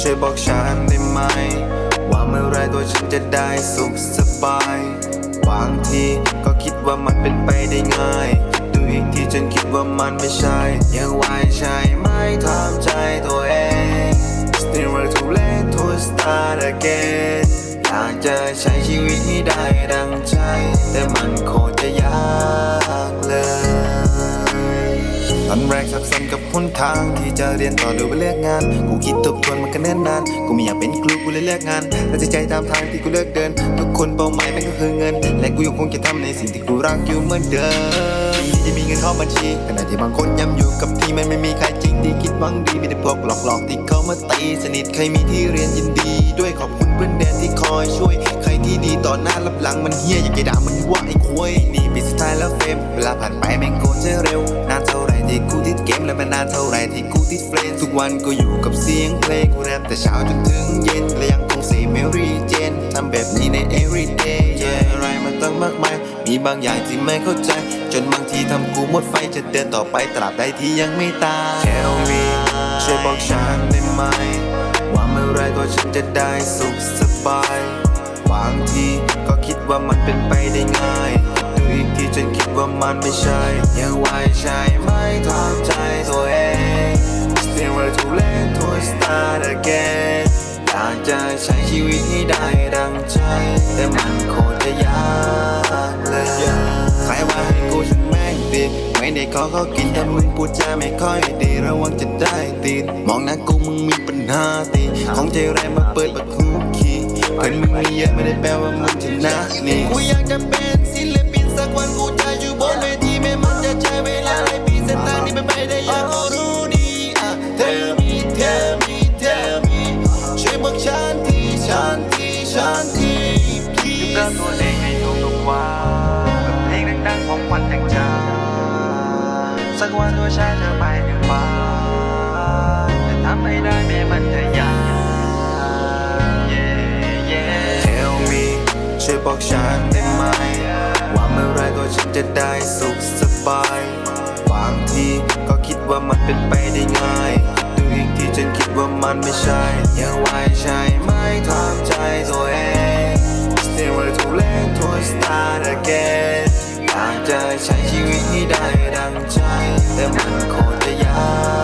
ช่วยบอกฉันได้ไหม ว่าเมื่อไรตัวฉันจะได้สุขสบาย บางทีก็คิดว่ามันเป็นไปได้ง่าย ดูอีกทีจนคิดว่ามันไม่ใช่ ยังไหวใช่ไหมถามใจตัวเอง Still way too late to start again อยากจะใช้ชีวิตให้ได้ดังใจ แต่มันโคตรจะยาก ทางที่จะเรียนต่อหรือว่าเลือกงาน กูคิดทบทวนมันก็เนิ่นนาน กูไม่อยากเป็นครูกูเลยเลือกงานตัดใจตามทางที่กูเลือกเดิน ทุกคนเป้าหมายมันก็คือเงิน และกูยังคงจะทำในสิ่งที่กูรักอยู่เหมือนเดิมที่จะมีเงินเข้าบัญชีขณะที่บางคนย้ำอยู่กับที่มันไม่มีใครจริงที่คิดหวังดีมีแต่พวกหลอกๆที่เขามาตีสนิทใครมีที่เรียนยินดี ด้วยขอบคุณเพื่อนแดนที่คอยช่วย ใครที่ดีต่อหน้ารับหลังมันเฮียอยากจะด่ามันว่าไอ้ควยนี่ปีสุดท้ายแล้วเฟมเวลาผ่านไปแม่งโกนจะเร็วนานเท่า ที่กูติดเกมและมันานเท่าไรที่กูติดเฟรนทุกวันก็อยู่กับเสียงเพลงกูแรปแต่เช้าจนถึงเย็นและยังคงเสพเมรี่เจนทำแบบนี้ใน everyday yeah อะไรมันต้องมากมาย มีบางอย่างที่ไม่เข้าใจ จนบางทีทำกูหมดไฟจะเดินต่อไปตราบใดที่ยังไม่ตาย Tell me ช่วยบอกฉันได้ไหม ว่าเมื่อไรตัวฉันจะได้สุขสบายบางทีก็คิดว่ามันเป็นไปได้ง่าย อีกทีจนคิดว่ามันไม่ใช่ ยังไหวใช่ไหมถามใจตัวเอง Still way to late to start again อยากจะใช้ชีวิตให้ได้ดังใจ แต่มันโคตรจะยากเลยใครว่าให้กูฉันแม่งดีไม่ได้ขอเขากินแต่มึงพูดจาไม่ค่อยดีระวังจะได้ตีนมองหน้ากูมึงมีปัญหาตีของใจแรงมาเปิดประตูขี้เพื่อนมึงมีเยอะไม่ได้แปลว่ามึงชนะนี่กูอยากจะเป็น กวันกูจะอยู่บนเวทีแม้มันจะใช้เวลาหลายปีเส้นทางนี้เป็นไปได้ยากก็รู้ดีอะ Tell me tell me tell me ช่วยบอกฉันทีฉันทีฉันที please เริ่มตัวเองในทุกๆวันเพลงดังๆของวันแต่งจาสักวันตัวฉันจะไปถึงฟ้าแต่ทำไม่ได้แม้มันจะยาก yeah yeah Tell me ช่วยบอกฉัน ฉันจะได้สุขสบาย บางทีก็คิดว่ามันเป็นไปได้ง่ายดูอีกทีฉันคิดว่ามันไม่ใช่ ยังไว้ใช่ไหมทำใจตัวเอง Still want to learn to start again อยากจะใช้ชีวิตให้ได้ดังใจ แต่มันโคตรยาก